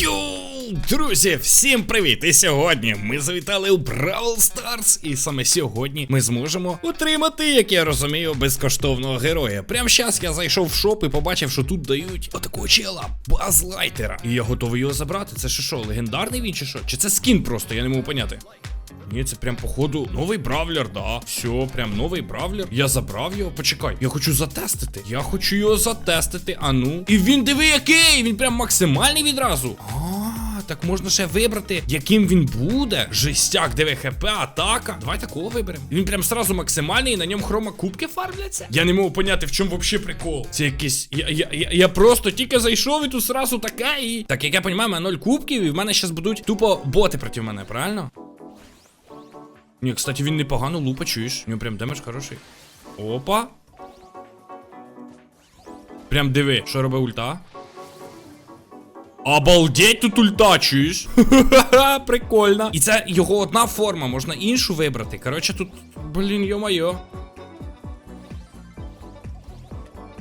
Йоу, друзі, всім привіт! І сьогодні ми завітали у Бравл Старс, і саме сьогодні ми зможемо отримати, як я розумію, безкоштовного героя. Прям зараз я зайшов в шоп і побачив, що тут дають отакого чела, базлайтера. І я готовий його забрати. Це що, що, легендарний він чи що? Чи це скін просто, я не можу поняти. Ні, це прям походу новий бравлер, да. Все, прям новий бравлер. Я забрав його. Почекай. Я хочу затестити. Я хочу його затестити. А ну. І він диви який! Він прям максимальний відразу. А, так можна ще вибрати, яким він буде. Жестяк, диви, хп, атака. Давай такого виберемо. Він прям сразу максимальний, і на ньому хрома кубки фармляться. Я не можу поняти, в чому взагалі прикол. Це якийсь. Я, я, я, я просто тільки зайшов і тут сразу таке і. Так, як я розумію, у мене 0 кубків, і в мене зараз будуть тупо боти проти мене, правильно? Ні, кстати, він непогано лупа, чуєш? У нього прям демедж хороший. Опа. Прям диви, що робить ульта. Обалдеть тут ульта, чуєш? Прикольно. І це його одна форма, можна іншу вибрати. Коротше, тут, блін, йо-майо.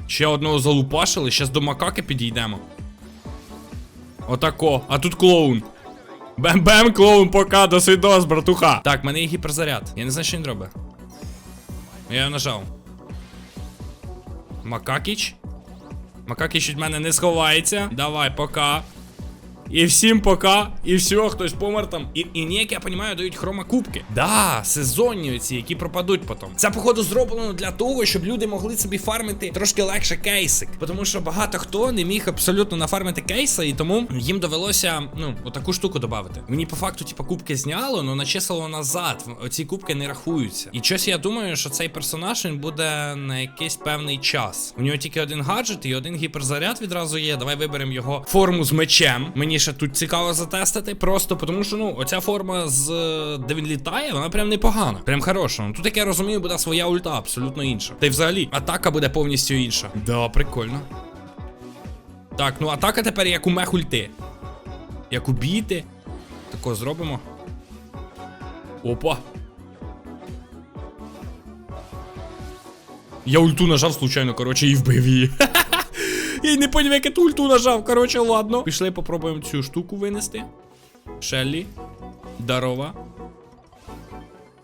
Ще одного залупашили, щас до макаки підійдемо. Отако, а тут клоун. Бем-бем, клоун, пока, до свідос, братуха. Так, в мене є гіперзаряд. Я не знаю, що він робить. Я його нажав. Макакіч. Макакіч від мене не сховається. Давай, пока. І всім пока, і все, хтось помер там. І, і ніяк, я розумію, дають хромакубки. Да, сезонні оці, які пропадуть потім. Це, походу, зроблено для того, щоб люди могли собі фармити трошки легше кейсик. Тому що багато хто не міг абсолютно нафармити кейса, і тому їм довелося, ну, отаку штуку додати. Мені по факту, типа, кубки зняло, але начислило назад. Оці кубки не рахуються. І щось я думаю, що цей персонаж він буде на якийсь певний час. У нього тільки один гаджет і один гіперзаряд відразу є. Давай виберемо його форму з мечем. Мені ще тут цікаво затестити, просто тому що ну оця форма з де він літає, вона прям непогана, прям хороша. Ну тут, як я розумію, буде своя ульта, абсолютно інша. Та й взагалі, атака буде повністю інша. Да, прикольно. Так, ну атака тепер як у мех ульти. Як у біти. Тако зробимо. Опа. Я ульту нажав случайно, коротше, і вбив її. Я не поняв, як я ту ульту нажав. Коротше, ладно. Пішли, попробуємо цю штуку винести. Шеллі. Дарова.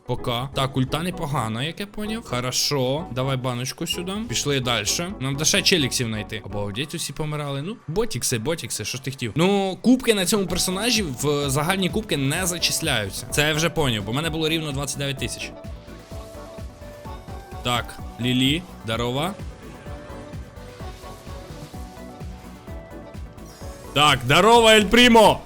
Пока. Так, ульта непогана, як я поняв. Хорошо. Давай баночку сюди. Пішли далі. Нам ще челіксів знайти. Обалдеть, усі помирали. Ну, ботікси, ботікси, що ж ти хотів. Ну, кубки на цьому персонажі в загальні кубки не зачисляються. Це я вже поняв, бо в мене було рівно 29 тисяч. Так, Лілі, дарова. Так, здорово, Эль Прімо!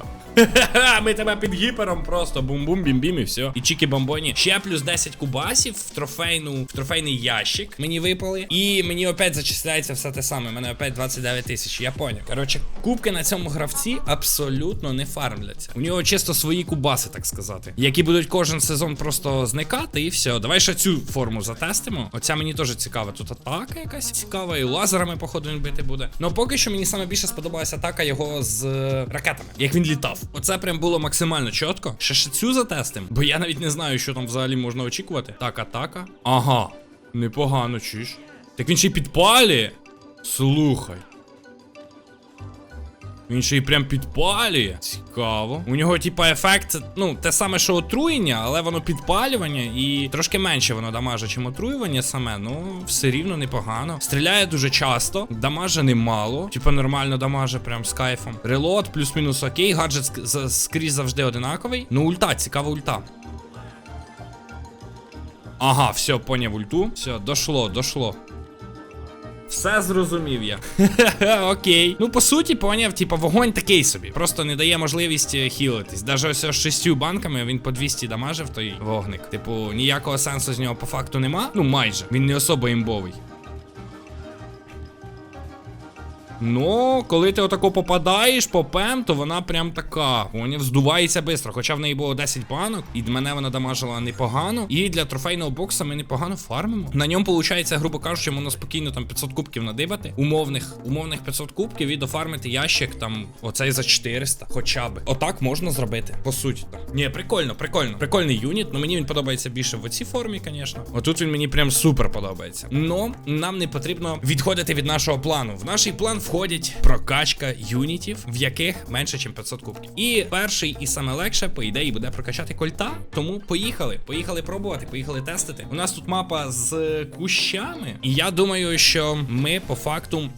Ми тебе під гіпером просто бум-бум, бім-бім і все. І чіки бомбоні. Ще плюс 10 кубасів в трофейну, в трофейний ящик мені випали. І мені опять зачисляється все те саме. Мене опять 29 тисяч, я поняв. Коротше, кубки на цьому гравці абсолютно не фармляться. У нього чисто свої кубаси, так сказати. Які будуть кожен сезон просто зникати, і все. Давай ще цю форму затестимо. Оця мені теж цікава. Тут атака якась цікава, і лазерами, походу, він бити буде. Ну поки що мені саме більше сподобалася атака його з е, ракетами, як він літав. Оце прям було максимально чітко. Ще ще цю затестим, бо я навіть не знаю, що там взагалі можна очікувати. Так, атака. Ага. Непогано, чуєш. Так він ще й підпалює. Слухай. Він ще й прям підпалює. Цікаво. У нього, типа, ефект, ну, те саме, що отруєння, але воно підпалювання і трошки менше воно дамаже, чим отруювання саме. Ну, все рівно непогано. Стріляє дуже часто, дамаже немало. Типа нормально дамаже, прям з кайфом. Релот, плюс-мінус окей. Гаджет ск- скрізь завжди одинаковий. Ну, ульта, цікава ульта. Ага, все, поняв ульту. Все, дошло, дошло. Все зрозумів я. Окей. Ну, по суті, поняв, типа, вогонь такий собі. Просто не дає можливість е, хілитись. Даже ось з шістю банками він по 200 дамажив той вогник. Типу, ніякого сенсу з нього по факту нема. Ну, майже. Він не особо імбовий. Ну, коли ти отако попадаєш по пем, то вона прям така. Поняв, здувається швидко. Хоча в неї було 10 банок, і мене вона дамажила непогано. І для трофейного бокса ми непогано фармимо. На ньому, виходить, грубо кажучи, можна спокійно там 500 кубків надибати. Умовних, умовних 500 кубків і дофармити ящик там оцей за 400. Хоча би. Отак можна зробити. По суті. Ні, прикольно, прикольно. Прикольний юніт. Ну мені він подобається більше в оцій формі, звісно. Отут він мені прям супер подобається. Но нам не потрібно відходити від нашого плану. В наш план входять прокачка юнітів, в яких менше, ніж 500 кубків. І перший і саме легше, по ідеї, буде прокачати кольта. Тому поїхали. Поїхали пробувати, поїхали тестити. У нас тут мапа з кущами, і я думаю, що ми по факту.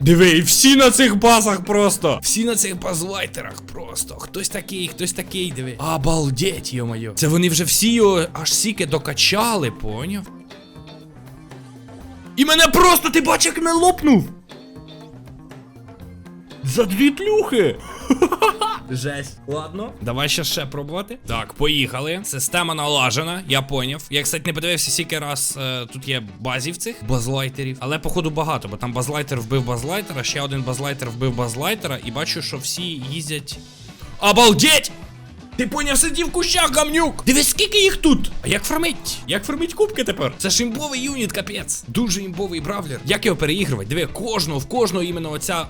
Диви, і всі на цих базах просто. Всі на цих базлайтерах просто. Хтось такий, хтось такий, диви. Обалдеть, йо-моє. Це вони вже всі його аж сіки докачали, поняв? І мене просто, ти бачиш, як мене лопнув. За дві плюхи. Жесть. Ладно. Давай ще ще пробувати. Так, поїхали. Система налажена, я поняв. Я, кстати, не подивився скільки раз е, тут є базів цих базлайтерів. Але, походу, багато, бо там базлайтер вбив базлайтера, ще один базлайтер вбив базлайтера, і бачу, що всі їздять. Обалдеть! Ти поняв, сидів в кущах, гамнюк! Дивись, скільки їх тут! А як фармить? Як фармить кубки тепер? Це ж імбовий юніт, капець. Дуже імбовий бравлер. Як його переігрувати? Диви, кожного, в кожного іменно оця.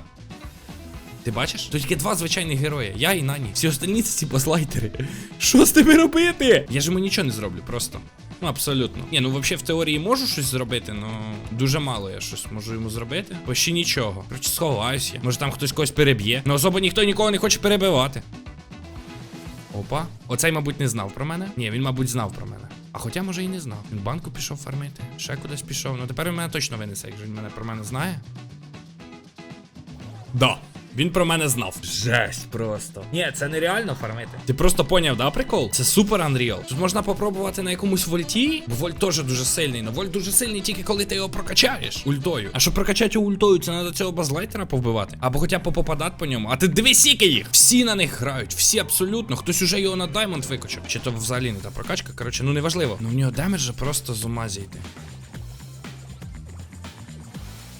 Ти бачиш? Тут тільки два звичайних герої. Я і Нані. Всі остальні це ці базлайтери. Що з тими робити? Я ж йому нічого не зроблю, просто. Ну, абсолютно. Ні, ну взагалі в теорії можу щось зробити, але дуже мало я щось можу йому зробити. Бо нічого. Коротше, сховаюся. Може там хтось когось переб'є. Ну особо ніхто нікого не хоче перебивати. Опа. Оцей, мабуть, не знав про мене. Ні, він, мабуть, знав про мене. А хоча, може, і не знав. Він банку пішов фармити. Ще кудись пішов. Ну тепер він мене точно винесе, якщо він мене про мене знає. Да. Він про мене знав. Жесть просто. Ні, це нереально фармити. Ти просто поняв, да, прикол? Це супер Unreal. Тут можна попробувати на якомусь вольті, бо вольт теж дуже сильний. Но вольт дуже сильний тільки коли ти його прокачаєш ультою. А щоб прокачати ультою, це треба цього базлайтера повбивати. Або хоча б попадати по ньому. А ти диви сіки їх! Всі на них грають, всі абсолютно. Хтось уже його на даймонд викачав. Чи то взагалі не та прокачка, коротше, ну неважливо. Ну в нього демеджа просто з ума зійти.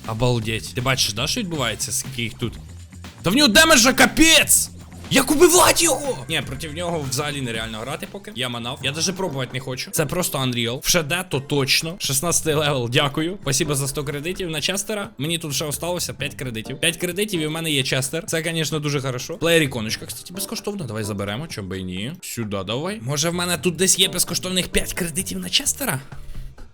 Обалдеть. Ти бачиш, да, що відбувається, скільки їх тут? Та в нього демеджа капець! Як убивати його? Ні, проти нього взагалі нереально грати поки. Я манав. Я даже пробувати не хочу. Це просто Unreal. В Шеде то точно. 16 левел, дякую. Спасибо за 100 кредитів на Честера. Мені тут ще осталося 5 кредитів. 5 кредитів і в мене є Честер. Це, звісно, дуже хорошо. Плеєр іконочка, кстати, безкоштовно. Давай заберемо, чому би і ні. Сюди давай. Може в мене тут десь є безкоштовних 5 кредитів на Честера?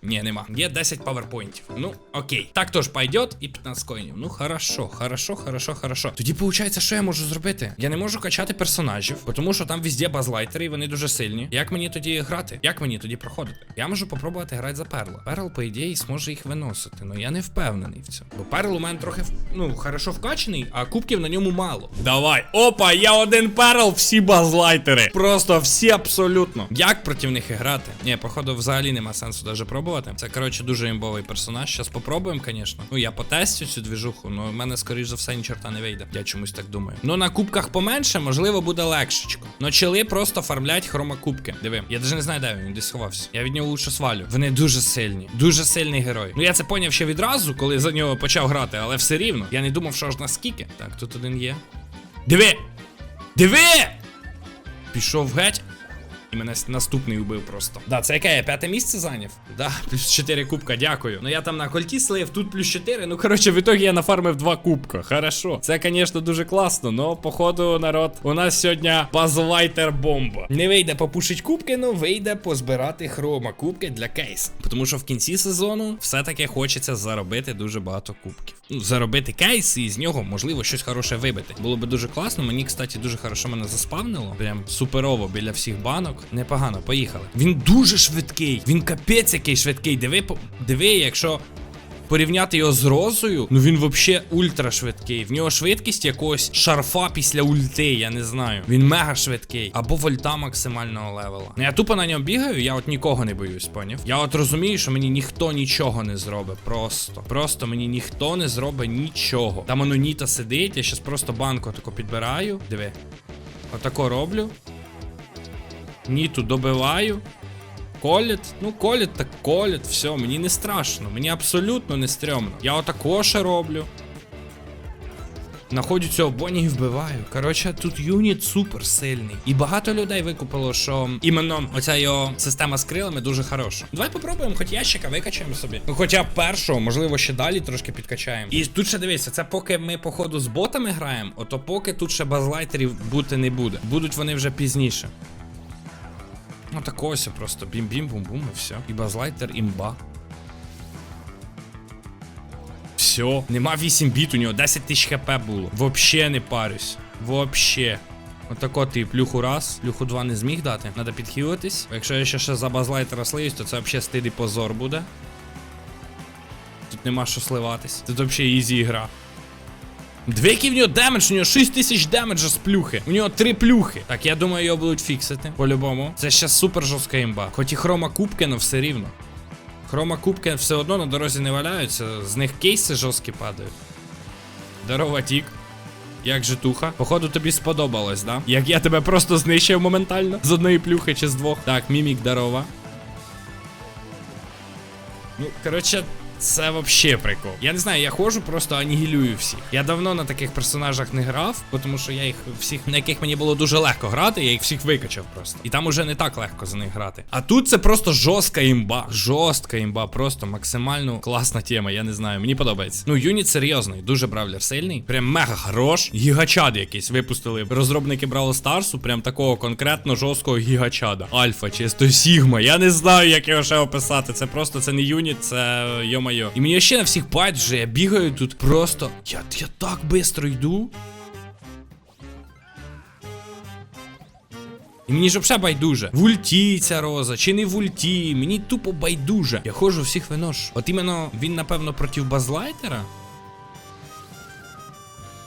Ні, нема. Є 10 паверпойнтів. Ну, окей. Так тож пойдет і 15 коїнів. Ну, хорошо, хорошо, хорошо, хорошо. Тоді виходить, що я можу зробити? Я не можу качати персонажів, тому що там везде базлайтери, і вони дуже сильні. Як мені тоді грати? Як мені тоді проходити? Я можу попробувати грати за перла. Перл, по ідеї, зможе їх виносити. Ну я не впевнений в цьому. Бо перл у мене трохи ну, хорошо вкачаний, а кубків на ньому мало. Давай, опа, я один перл, всі базлайтери. Просто всі абсолютно. Як проти них грати? Ні, походу, взагалі нема сенсу даже пробувати. Це, коротше, дуже імбовий персонаж. Щас попробуємо, звісно. Ну, я потестю цю двіжуху, але в мене, скоріш за все, ні чорта не вийде. Я чомусь так думаю. Ну, на кубках поменше, можливо, буде легшечко. Ну, чили просто фармлять хромакубки. Диви, я навіть не знаю, де він десь сховався. Я від нього лучше свалю. Вони дуже сильні, дуже сильний герой. Ну я це поняв ще відразу, коли за нього почав грати, але все рівно. Я не думав, що аж наскільки. Так, тут один є. Диви! Диви! Пішов геть. І мене наступний убив просто. Да, це яке я п'яте місце зайняв? Да, плюс 4 кубка, дякую. Ну я там на кольті слив, тут плюс 4. Ну коротше, в ітогі я нафармив 2 кубка. Хорошо. Це, звісно, дуже класно, но походу, народ, у нас сьогодні базлайтер бомба. Не вийде попушить кубки, ну вийде позбирати хрома кубки для кейс. Тому що в кінці сезону все-таки хочеться заробити дуже багато кубків. Заробити кейс і з нього можливо щось хороше вибити. Було би дуже класно. Мені, кстати, дуже хорошо мене заспавнило. Прям суперово біля всіх банок. Непогано, поїхали. Він дуже швидкий. Він капець який швидкий. Диви, диви, якщо. Порівняти його з розою, ну він взагалі ультра швидкий. В нього швидкість якогось шарфа після ульти, я не знаю. Він мега швидкий. Або вольта максимального левела. Ну я тупо на ньому бігаю, я от нікого не боюсь, поняв? Я от розумію, що мені ніхто нічого не зробить. Просто. Просто мені ніхто не зробить нічого. Там аноніта сидить, я щас просто банку тако підбираю. Диви. Отако роблю. Ніту добиваю. Коліт, ну коліт так коліт, все, мені не страшно, мені абсолютно не стрьомно. Я отако ще роблю. Находжу цього Бонні і вбиваю. Коротше, тут юніт супер сильний. І багато людей викупило, що іменно оця його система з крилами дуже хороша. Давай попробуємо, хоч ящика викачаємо собі. Ну, хоча першого, можливо, ще далі трошки підкачаємо. І тут ще дивися, це поки ми, походу, з ботами граємо, ото поки тут ще базлайтерів бути не буде. Будуть вони вже пізніше. Ну так ось просто бім-бім-бум-бум і все. І базлайтер імба. Все. Нема 8 біт, у нього 10 тисяч хп було. Вообще не парюсь. Вообще. Отако ти плюху раз, плюху два не зміг дати. Надо підхилитись. Якщо я ще ще за базлайтера слиюсь, то це взагалі стид і позор буде. Тут нема що сливатись. Тут взагалі ізі гра. Дві в нього демедж, у нього 6 тисяч демеджа з плюхи. У нього три плюхи. Так, я думаю, його будуть фіксити. По-любому. Це ще супер жорстка імба. Хоч і хрома кубки, але все рівно. Хрома кубки все одно на дорозі не валяються, з них кейси жорсткі падають. Здорово, тік. Як же туха? Походу тобі сподобалось, да? Як я тебе просто знищив моментально з одної плюхи чи з двох. Так, мімік, здорова. Ну, коротше, це вообще прикол. Я не знаю, я ходжу, просто анігілюю всіх. Я давно на таких персонажах не грав, тому що я їх всіх, на яких мені було дуже легко грати, я їх всіх викачав просто. І там уже не так легко за них грати. А тут це просто жорстка імба. Жорстка імба, просто максимально класна тема. Я не знаю, мені подобається. Ну, юніт серйозний, дуже бравлер сильний. Прям мега хорош. Гігачад якийсь випустили. Розробники Бравл Старсу, прям такого конкретно жорсткого гігачада. Альфа, чисто Сігма. Я не знаю, як його ще описати. Це просто це не юніт, це йо-майо. І мені ще на всіх байдуже, я бігаю тут просто. Я, я так швидко йду. І мені ж взагалі байдуже. В ульті ця роза, чи не в ульті. Мені тупо байдуже. Я ходжу всіх виношу. От іменно він, напевно, проти базлайтера.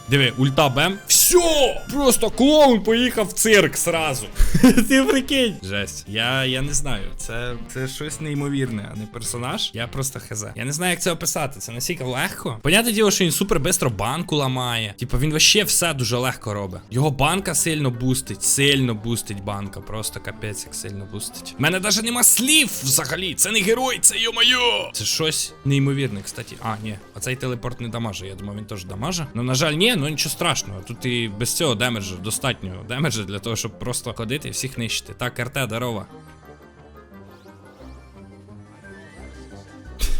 Диви, ульта бем. Все! Просто клоун поїхав в цирк сразу. Ти прикинь. Жесть. Я, я не знаю. Це, це щось неймовірне, а не персонаж. Я просто хз. Я не знаю, як це описати. Це настільки легко. Понятне діло, що він супер бистро банку ламає. Типа він вообще все дуже легко робить. Його банка сильно бустить, сильно бустить банка. Просто капець, як сильно бустить. У мене навіть нема слів взагалі. Це не герой, це йо-моє. Це щось неймовірне, кстати. А, ні, оцей телепорт не дамаже. Я думав, він теж дамаже. Ну, на жаль, ні, ну нічого страшного. Тут і без цього демеджа достатньо демеджа для того, щоб просто ходити і всіх нищити. Так, РТ, здорово.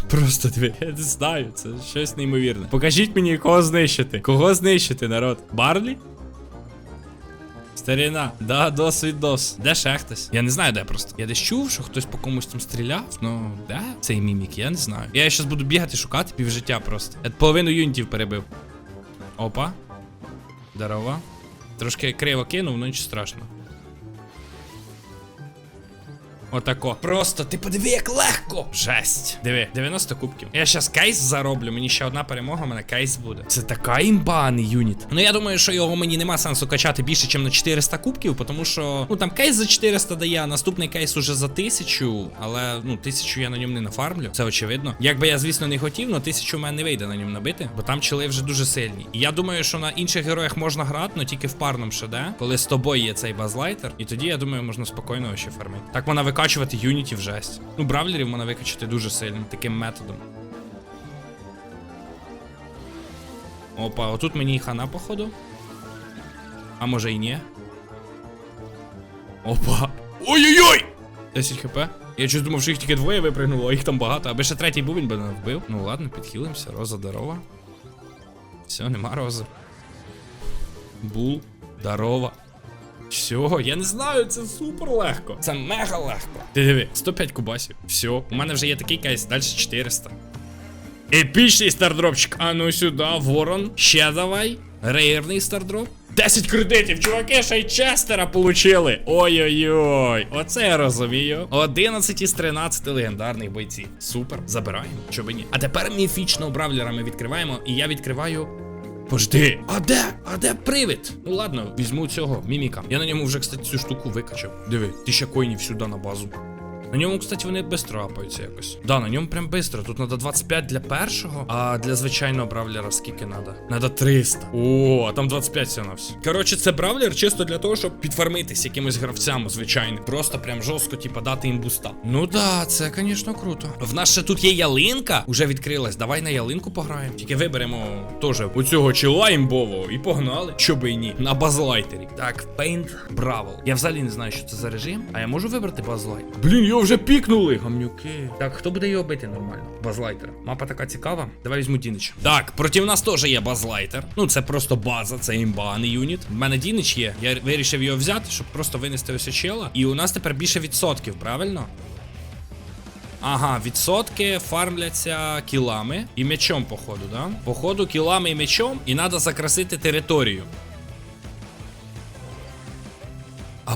Просто диви, я не знаю, це щось неймовірне. Покажіть мені, кого знищити. Кого знищити, народ? Барлі? Старіна, да, дос від дос. Де ще? Я не знаю, де просто. Я десь чув, що хтось по комусь там стріляв. Ну, де цей мімік, я не знаю. Я щас буду бігати, шукати півжиття просто. Я половину юнітів перебив. Опа. Здорово. Трошки криво кинув, ну нічого страшного. Отако. Просто ти подиви, як легко. Жесть. Диви, 90 кубків. Я щас кейс зароблю. Мені ще одна перемога, у мене кейс буде. Це така імба, а не юніт. Ну я думаю, що його мені нема сенсу качати більше, ніж на 400 кубків, тому що ну там кейс за 400 дає, а наступний кейс уже за 1000, але ну 1000 я на ньому не нафармлю. Це очевидно. Якби я, звісно, не хотів, но 1000 у мене не вийде на ньому набити, бо там чили вже дуже сильні. І я думаю, що на інших героях можна грати, але тільки в парному ШД, коли з тобою є цей базлайтер. І тоді я думаю, можна спокійно ще фармити. Так вона викачувати юнітів жесть. Ну, бравлерів можна викачати дуже сильно таким методом. Опа, отут мені і хана, походу. А може і ні. Опа. Ой-ой-ой! 10 хп. Я щось думав, що їх тільки двоє випригнуло, а їх там багато. Аби ще третій був, він би не вбив. Ну ладно, підхилимося. Роза здорова. Все, нема рози. Бул, здорова. Все, я не знаю, це супер легко. Це мега легко. Ти диви, 105 кубасів. Все, у мене вже є такий кейс, далі 400. Епічний стардропчик. А ну сюди, ворон. Ще давай. Рейерний стардроп. 10 кредитів, чуваки, ще й Честера получили. Ой-ой-ой. Оце я розумію. 11 із 13 легендарних бойців. Супер, забираємо. Чого би ні. А тепер міфічного бравлера ми відкриваємо, і я відкриваю. Пожди, а де? А де привид? Ну ладно, візьму цього міміка. Я на ньому вже, кстати, цю штуку викачав. Диви, тисяча коїнів сюди на базу. На ньому, кстати, вони швидко апаються якось. Да, на ньому прям швидко. Тут треба 25 для першого, а для звичайного бравлера скільки треба? Надо 300. О, а там 25 все на все. Коротше, це бравлер чисто для того, щоб підфармитись якимось гравцям звичайним. Просто прям жорстко, типа, дати їм буста. Ну да, це, звісно, круто. В нас ще тут є ялинка, уже відкрилась. Давай на ялинку пограємо. Тільки виберемо теж оцього чола імбового і погнали. Що би і ні. На базлайтері. Так, Paint Бравл. Я взагалі не знаю, що це за режим. А я можу вибрати базлайт? Блін, його вже пікнули. Гамнюки. Так, хто буде його бити нормально? Базлайтер. Мапа така цікава. Давай візьму Дінича. Так, проти нас теж є базлайтер. Ну, це просто база, це імба, а не юніт. У мене Дінич є. Я вирішив його взяти, щоб просто винести ось чела. І у нас тепер більше відсотків, правильно? Ага, відсотки фармляться кілами і мечом, походу, да? Походу, кілами і мечом, і треба закрасити територію.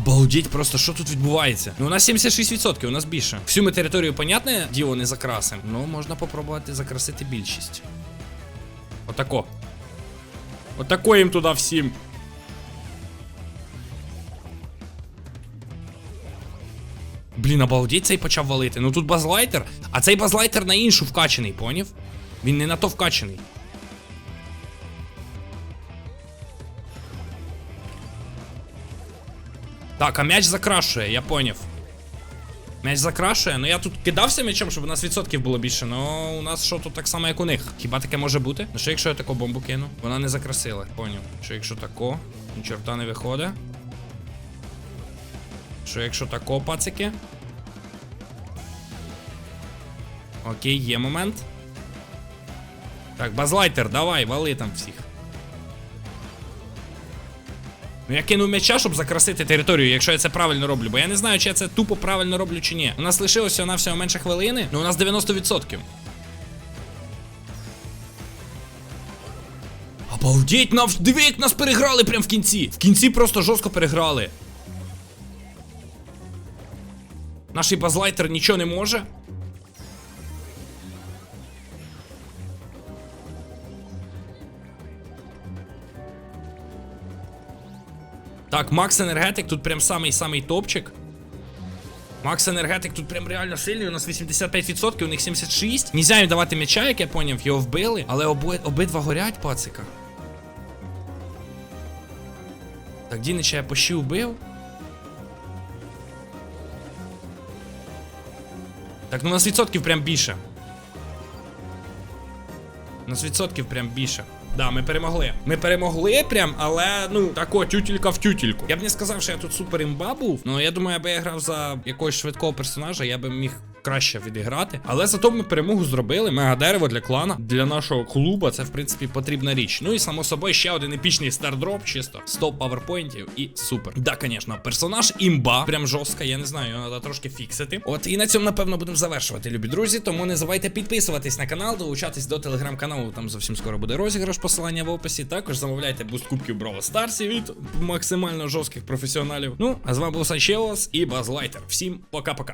Обалдеть, просто що тут відбувається? Ну, у нас 76%, у нас більше. Всю ми територію, понятне, діло не закрасимо. Ну, можна попробувати закрасити більшість. Отако. Отако їм туди всім. Блін, обалдеть, цей почав валити. Ну тут базлайтер, а цей базлайтер на іншу вкачаний, поняв? Він не на то вкачаний. Так, а м'яч закрашує, я поняв. М'яч закрашує, ну я тут кидався м'ячом, щоб у нас відсотків було більше, но у нас що тут так само, як у них. Хіба таке може бути? Ну що якщо я таку бомбу кину? Вона не закрасила, поняв. Що якщо тако, ні чорта не виходить. Що якщо тако, пацики? Окей, є момент. Так, базлайтер, давай, вали там всіх. Ну я кинув м'яча, щоб закрасити територію, якщо я це правильно роблю. Бо я не знаю, чи я це тупо правильно роблю чи ні. У нас лишилося на всього менше хвилини, ну у нас 90%. Обалдеть, нам диви, як нас переграли прямо в кінці. В кінці просто жорстко переграли. Наш базлайтер нічого не може. Так, Макс Енергетик тут прям самий-самий топчик. Макс Енергетик тут прям реально сильний, у нас 85%, у них 76%. Нельзя їм давати м'яча, як я поняв, його вбили, але обидва горять, пацика. Так, Дінича я пощі вбив. Так, ну у нас відсотків прям більше. У нас відсотків прям більше. Да, ми перемогли. Ми перемогли прям, але ну тако, тютілька в тютільку. Я б не сказав, що я тут супер імба був. Ну я думаю, аби я грав за якогось швидкого персонажа, я би міг краще відіграти. Але зато ми перемогу зробили. Мега дерево для клана, для нашого клуба. Це в принципі потрібна річ. Ну і само собою ще один епічний стардроп, чисто 100 паверпойнтів і супер. Да, звісно, персонаж імба, прям жорстка. Я не знаю, його треба трошки фіксити. От і на цьому, напевно, будемо завершувати, любі друзі. Тому не забувайте підписуватись на канал, долучатись до телеграм-каналу. Там зовсім скоро буде розіграш, посилання в описі. Також замовляйте буст кубків Браво Старсі від максимально жорстких професіоналів. Ну, а з вами був Санчелос і Базлайтер. Всім пока-пока.